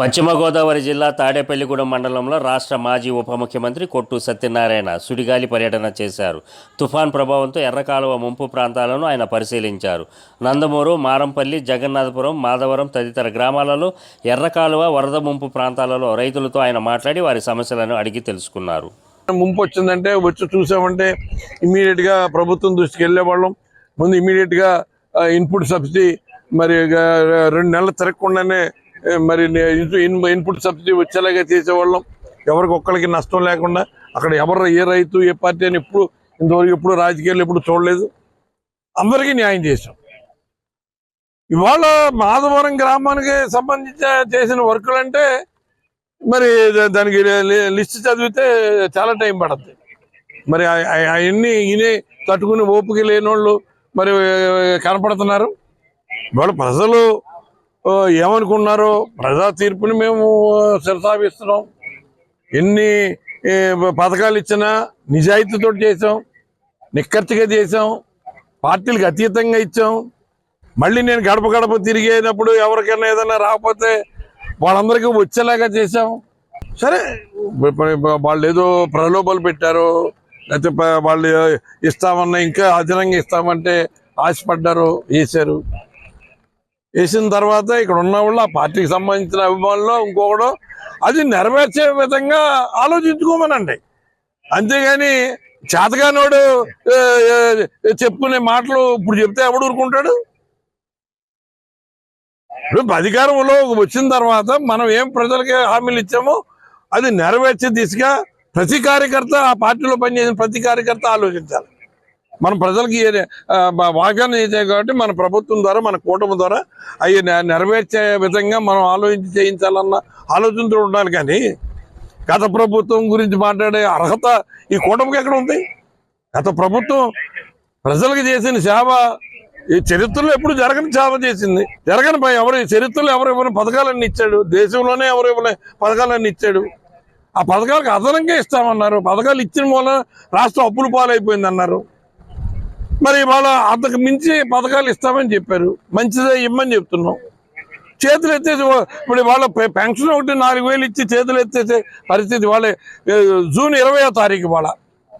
పశ్చిమ గోదావరి జిల్లా తాడేపల్లిగూడెం మండలంలో రాష్ట్ర మాజీ ఉప ముఖ్యమంత్రి కొట్టు సత్యనారాయణ సుడిగాలి పర్యటన చేశారు. తుఫాన్ ప్రభావంతో ఎర్రకాలువ ముంపు ప్రాంతాలను ఆయన పరిశీలించారు. నందమూరు మారంపల్లి జగన్నాథపురం మాధవరం తదితర గ్రామాలలో ఎర్రకాలువ వరద ముంపు ప్రాంతాలలో రైతులతో ఆయన మాట్లాడి వారి సమస్యలను అడిగి తెలుసుకున్నారు. ముంపు వచ్చిందంటే వచ్చి చూసామంటే ఇమీడియట్గా ప్రభుత్వం దృష్టికి వెళ్ళే వాళ్ళం ముందు ఇమీడియట్గా ఇన్పుట్ సబ్సిడీ మరి రెండు నెలలు తిరగకుండానే మరి ఇన్- ఇన్పుట్ సబ్సిడీ వచ్చేలాగా చేసేవాళ్ళం. ఎవరికి ఒక్కరికి నష్టం లేకుండా అక్కడ ఎవరు ఏ రైతు ఏ పార్టీ అని ఎప్పుడు ఇంతవరకు ఎప్పుడు రాజకీయాలు ఎప్పుడు చూడలేదు. అందరికీ న్యాయం చేశాం. ఇవాళ మాధవరం గ్రామానికి సంబంధించి చేసిన వర్కులు అంటే మరి దానికి లిస్ట్ చదివితే చాలా టైం పడుతుంది మరి అవన్నీ ఈయనే తట్టుకుని ఓపిక లేని వాళ్ళు మరి కనపడుతున్నారు. ఇవాళ ప్రజలు ఏమనుకున్నారో? ప్రజా తీర్పుని మేము శిరసాపిస్తున్నాం ఎన్ని పథకాలు ఇచ్చినా నిజాయితీతో చేసాం నిక్కర్తిగా చేసాం పార్టీలకు అతీతంగా ఇచ్చాం. మళ్ళీ నేను గడప గడప తిరిగేటప్పుడు ఎవరికైనా ఏదైనా రాకపోతే వాళ్ళందరికీ వచ్చేలాగా చేసాం సరే వాళ్ళు ఏదో ప్రలోభాలు పెట్టారు లేకపోతే వాళ్ళు ఇస్తామన్నా ఇంకా అదనంగా ఇస్తామంటే ఆశపడ్డారు వేశారు వేసిన తర్వాత ఇక్కడ ఉన్న వాళ్ళు ఆ పార్టీకి సంబంధించిన అభిమానులు ఇంకొకడు అది నెరవేర్చే విధంగా ఆలోచించుకోమనండి. అంతేగాని చేతగానోడు చెప్పుకునే మాటలు ఇప్పుడు చెప్తే ఎవడు ఊరుకుంటాడు? ఇప్పుడు అధికారంలో వచ్చిన తర్వాత మనం ఏం ప్రజలకి హామీలు ఇచ్చామో అది నెరవేర్చే దిశగా ప్రతి కార్యకర్త ఆ పార్టీలో పనిచేసిన ప్రతి కార్యకర్త ఆలోచించాలి. మనం ప్రజలకి వాగ్దానం చేసాం కాబట్టి మన ప్రభుత్వం ద్వారా మన కూటమి ద్వారా అవి నెరవేర్చే విధంగా మనం ఆలోచించి చేయించాలన్న ఆలోచనతో ఉండాలి కానీ గత ప్రభుత్వం గురించి మాట్లాడే అర్హత ఈ కూటమికి ఎక్కడ ఉంది? గత ప్రభుత్వం ప్రజలకు చేసిన సేవ ఈ చరిత్రలో ఎప్పుడు జరగని సేవ చేసింది. జరగని పై ఎవరు చరిత్రలో ఎవరు ఇవ్వని పథకాలన్నీ ఇచ్చాడు? దేశంలోనే ఎవరు ఇవ్వలే పథకాలన్నీ ఇచ్చాడు? ఆ పథకాలకు అదనంగా ఇస్తామన్నారు. పథకాలు ఇచ్చిన వల్ల రాష్ట్రం అప్పులు పాలైపోయింది అన్నారు మరి వాళ్ళ అంతకు మించి పథకాలు ఇస్తామని చెప్పారు. మంచిదే ఇమ్మని చెప్తున్నాం. చేతులు ఎత్తేసి ఇప్పుడు వాళ్ళ పెన్షన్ ఒకటి నాలుగు వేలు ఇచ్చి చేతులు ఎత్తేసే పరిస్థితి వాళ్ళే జూన్ ఇరవయో తారీఖు వాళ్ళ